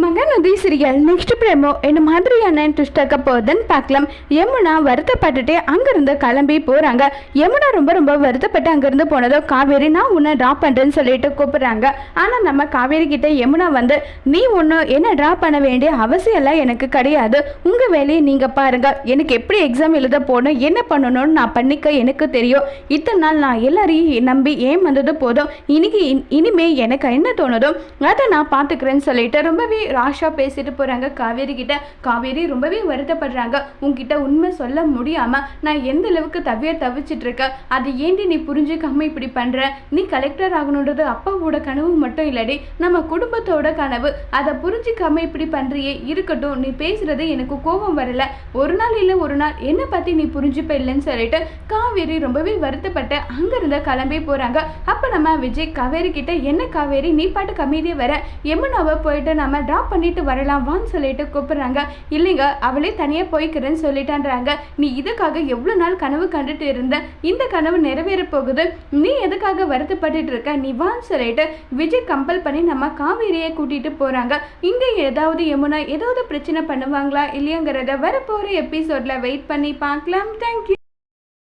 Mahanadi சிறியல் next பிரேமோ என்ன மாதிரியான twist ஆக்க போகுதுன்னு பார்க்கலாம். யமுனா வருத்தப்பட்டுட்டு அங்கேருந்து கிளம்பி போகிறாங்க யமுனா ரொம்ப ரொம்ப வருத்தப்பட்டு அங்கேருந்து போனதோ காவேரி நான் உன்னை ட்ராப் பண்ணுறேன்னு சொல்லிட்டு கூப்பிட்றாங்க. ஆனால் நம்ம காவேரி கிட்ட யமுனா வந்து நீ ஒன்று என்ன ட்ராப் பண்ண வேண்டிய அவசியம்லாம் எனக்கு கிடையாது. உங்கள் வேலையை நீங்கள் பாருங்கள் எனக்கு எப்படி எக்ஸாம் எழுத போகணும் என்ன பண்ணணும்னு நான் பண்ணிக்க எனக்கு தெரியும். இத்தனை நாள் நான் எல்லாரையும் நம்பி ஏன் வந்தது போதும். இன்னைக்கு இன்- இனிமே எனக்கு என்ன தோணுதோ அதை நான் பார்த்துக்கிறேன்னு சொல்லிட்டு ரொம்பவே ராஷா பேசிட்டு போகிறாங்க காவேரி கிட்ட காவேரி ரொம்பவே வருத்தப்படுறாங்க. உன்கிட்ட உண்மை சொல்ல முடியாமல் நான் எந்த அளவுக்கு தவிய தவிச்சிட்டு இருக்கேன் அது ஏண்டி நீ புரிஞ்சுக்காம இப்படி பண்ணுற நீ கலெக்டர் ஆகணுன்றது அப்பாவோட கனவு மட்டும் இல்லடி நம்ம குடும்பத்தோட கனவு. அதை புரிஞ்சுக்காம இப்படி பண்ணுறியே இருக்கட்டும் நீ பேசுறது எனக்கு கோபம் வரல. ஒரு நாள் இல்லை ஒரு நாள். என்னை பற்றி நீ புரிஞ்சுப்ப இல்லைன்னு சொல்லிட்டு காவேரி ரொம்பவே வருத்தப்பட்டு அங்கிருந்து கிளம்பி போகிறாங்க அப்போ நம்ம விஜய் காவேரி கிட்ட என்ன காவேரி? நீ பாட்டு கம்மியதே வர. யமுனாவை போயிட்டு நம்ம ட்ராப் பண்ணிட்டு வரலாம் வான்னு சொல்லிட்டு கூப்பிடுறாங்க. இல்லைங்க அவளே தனியாக போய்க்கிறேன்னு சொல்லிட்டான்றாங்க. நீ இதுக்காக எவ்வளோ நாள் கனவு கண்டுட்டு இருந்த? இந்த கனவு நிறைவேற போகுது. நீ எதுக்காக வருத்தப்பட்டுட்டு இருக்க? நீ வான்னு சொல்லிட்டு விஜய் கம்பல் பண்ணி நம்ம காவேரியை கூட்டிட்டு போறாங்க. இங்கே ஏதாவது யமுனா ஏதாவது பிரச்சனை பண்ணுவாங்களா இல்லையாங்கிறத வரப்போற எபிசோட்ல வெயிட் பண்ணி பார்க்கலாம். தேங்க்யூ